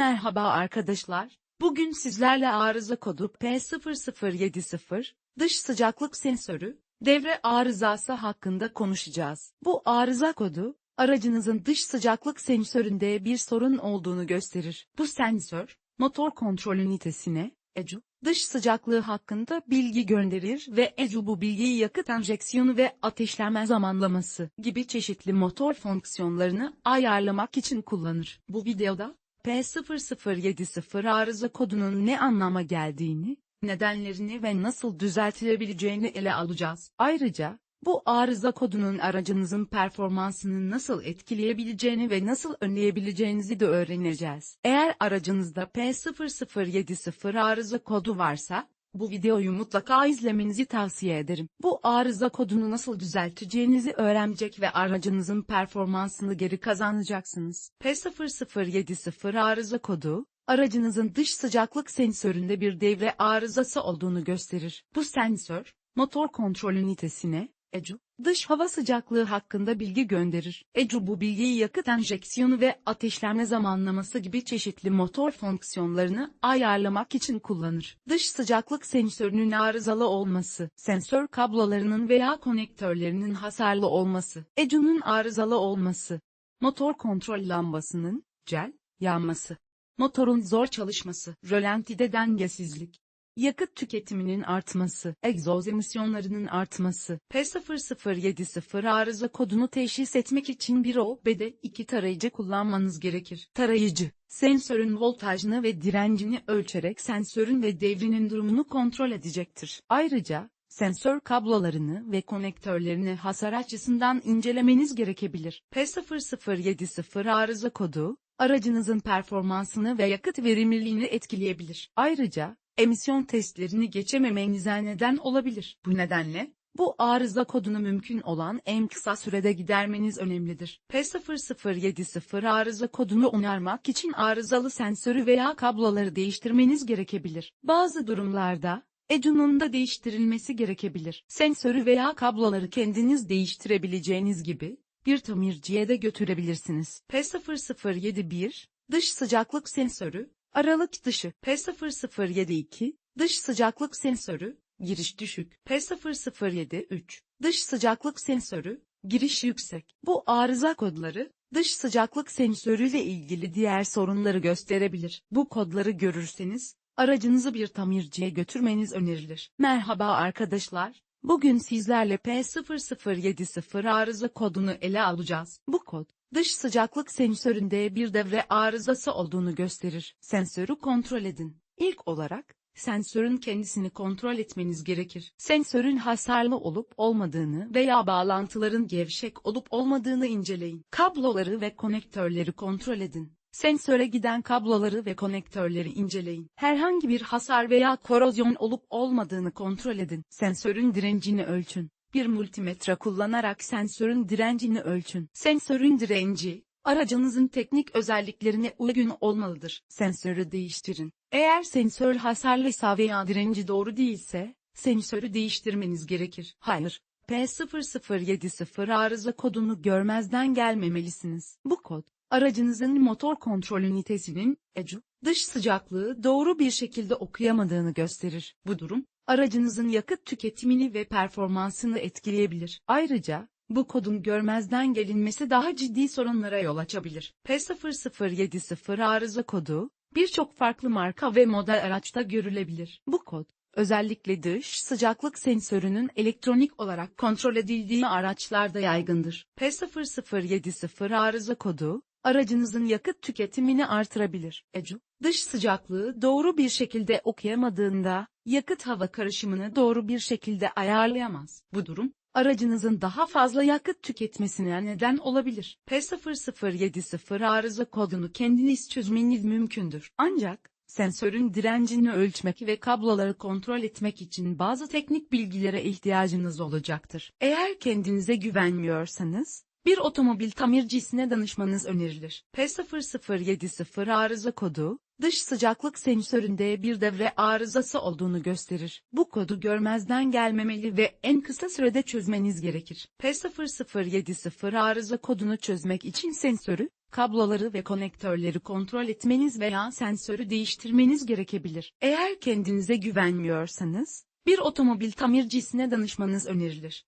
Merhaba arkadaşlar. Bugün sizlerle arıza kodu P0070 dış sıcaklık sensörü devre arızası hakkında konuşacağız. Bu arıza kodu aracınızın dış sıcaklık sensöründe bir sorun olduğunu gösterir. Bu sensör motor kontrol ünitesine ECU dış sıcaklığı hakkında bilgi gönderir ve ECU bu bilgiyi yakıt enjeksiyonu ve ateşlenme zamanlaması gibi çeşitli motor fonksiyonlarını ayarlamak için kullanır. Bu videoda P0070 arıza kodunun ne anlama geldiğini, nedenlerini ve nasıl düzeltilebileceğini ele alacağız. Ayrıca, bu arıza kodunun aracınızın performansını nasıl etkileyebileceğini ve nasıl önleyebileceğinizi de öğreneceğiz. Eğer aracınızda P0070 arıza kodu varsa, bu videoyu mutlaka izlemenizi tavsiye ederim. Bu arıza kodunu nasıl düzelteceğinizi öğrenecek ve aracınızın performansını geri kazanacaksınız. P0070 arıza kodu, aracınızın dış sıcaklık sensöründe bir devre arızası olduğunu gösterir. Bu sensör, motor kontrol ünitesine, ECU, dış hava sıcaklığı hakkında bilgi gönderir. ECU bu bilgiyi yakıt enjeksiyonu ve ateşlenme zamanlaması gibi çeşitli motor fonksiyonlarını ayarlamak için kullanır. Dış sıcaklık sensörünün arızalı olması, sensör kablolarının veya konektörlerinin hasarlı olması, ECU'nun arızalı olması, motor kontrol lambasının, cel, yanması, motorun zor çalışması, rölantide dengesizlik, yakıt tüketiminin artması, egzoz emisyonlarının artması, P0070 arıza kodunu teşhis etmek için bir OBD2 tarayıcı kullanmanız gerekir. Tarayıcı, sensörün voltajını ve direncini ölçerek sensörün ve devrinin durumunu kontrol edecektir. Ayrıca, sensör kablolarını ve konektörlerini hasar açısından incelemeniz gerekebilir. P0070 arıza kodu, aracınızın performansını ve yakıt verimliliğini etkileyebilir. Ayrıca, emisyon testlerini geçememenize neden olabilir. Bu nedenle, bu arıza kodunu mümkün olan en kısa sürede gidermeniz önemlidir. P0070 arıza kodunu onarmak için arızalı sensörü veya kabloları değiştirmeniz gerekebilir. Bazı durumlarda, ECU'nun da değiştirilmesi gerekebilir. Sensörü veya kabloları kendiniz değiştirebileceğiniz gibi, bir tamirciye de götürebilirsiniz. P0071, dış sıcaklık sensörü, aralık dışı, P0072, dış sıcaklık sensörü, giriş düşük, P0073, dış sıcaklık sensörü, giriş yüksek. Bu arıza kodları, dış sıcaklık sensörüyle ilgili diğer sorunları gösterebilir. Bu kodları görürseniz, aracınızı bir tamirciye götürmeniz önerilir. Merhaba arkadaşlar, bugün sizlerle P0070 arıza kodunu ele alacağız. Bu kod, dış sıcaklık sensöründe bir devre arızası olduğunu gösterir. Sensörü kontrol edin. İlk olarak, sensörün kendisini kontrol etmeniz gerekir. Sensörün hasarlı olup olmadığını veya bağlantıların gevşek olup olmadığını inceleyin. Kabloları ve konektörleri kontrol edin. Sensöre giden kabloları ve konektörleri inceleyin. Herhangi bir hasar veya korozyon olup olmadığını kontrol edin. Sensörün direncini ölçün. Bir multimetre kullanarak sensörün direncini ölçün. Sensörün direnci, aracınızın teknik özelliklerine uygun olmalıdır. Sensörü değiştirin. Eğer sensör hasarlıysa veya direnci doğru değilse, sensörü değiştirmeniz gerekir. Hayır, P0070 arıza kodunu görmezden gelmemelisiniz. Bu kod, aracınızın motor kontrol ünitesinin, ECU, dış sıcaklığı doğru bir şekilde okuyamadığını gösterir. Bu durum, aracınızın yakıt tüketimini ve performansını etkileyebilir. Ayrıca, bu kodun görmezden gelinmesi daha ciddi sorunlara yol açabilir. P0070 arıza kodu, birçok farklı marka ve model araçta görülebilir. Bu kod, özellikle dış sıcaklık sensörünün elektronik olarak kontrol edildiği araçlarda yaygındır. P0070 arıza kodu, aracınızın yakıt tüketimini artırabilir. ECU, dış sıcaklığı doğru bir şekilde okuyamadığında, yakıt hava karışımını doğru bir şekilde ayarlayamaz. Bu durum, aracınızın daha fazla yakıt tüketmesine neden olabilir. P0070 arıza kodunu kendiniz çözmeniz mümkündür. Ancak, sensörün direncini ölçmek ve kabloları kontrol etmek için bazı teknik bilgilere ihtiyacınız olacaktır. Eğer kendinize güvenmiyorsanız, bir otomobil tamircisine danışmanız önerilir. P0070 arıza kodu, dış sıcaklık sensöründe bir devre arızası olduğunu gösterir. Bu kodu görmezden gelmemeli ve en kısa sürede çözmeniz gerekir. P0070 arıza kodunu çözmek için sensörü, kabloları ve konektörleri kontrol etmeniz veya sensörü değiştirmeniz gerekebilir. Eğer kendinize güvenmiyorsanız, bir otomobil tamircisine danışmanız önerilir.